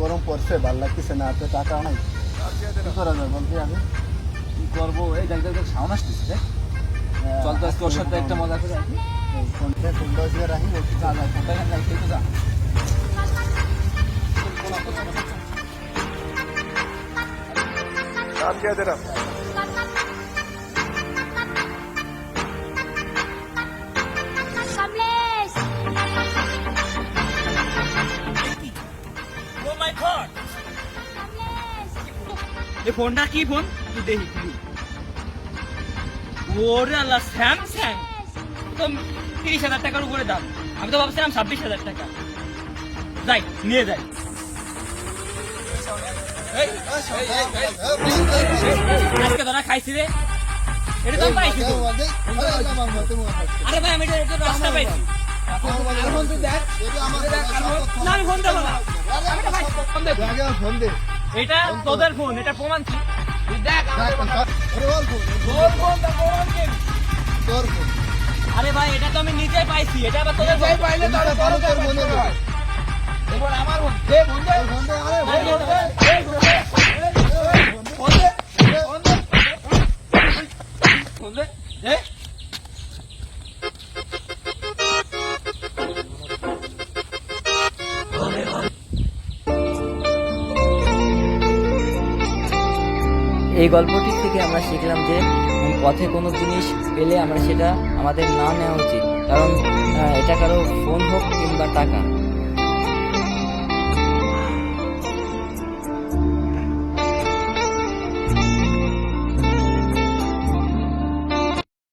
গরম পড়ছে ভালো লাগতেছে না তো টাকা নাই। কি করা যায় বলতে আমি কি করব? এই দেখ দেখ সাউন্ড আসতেছে দেখ। চল তো আজকে ওর সাথে একটা মজা করে আসি ফোনটা ফোনটা দিয়ে রাখি ওকে যা যা ফোনটা এখানে রাখি তো যা। কমলেশ এই ফোনটা কি ফোন? তুই দেখি তুই ওরে আল্লাহ স্যামসাং তো তিরিশ হাজার টাকার উপরে দাম। আমি তো ভাবছিলাম ছাব্বিশ হাজার টাকা। যাই নিয়ে যাই। আজকে ধরা খাইছি রে। এটা তো পাইছি আরে ভাই আমি এটা রাস্তা পাইছি। আমি ফোন দেবো ফোন ফোন দে। এটা তোদের ফোন এটা প্রমাণ কি? তুই দেখ আরে ভাই এটা তো আমি নিজেই পাইছি এটা আবার তোদের ফোন। পাইলে এবার আমার ফোন এই গল্পটি থেকে আমরা শিখলাম যে পথে কোনো জিনিস পেলে আমরা সেটা আমাদের না নেওয়া উচিত। কারণ এটা কারও ফোন হোক কিংবা টাকা।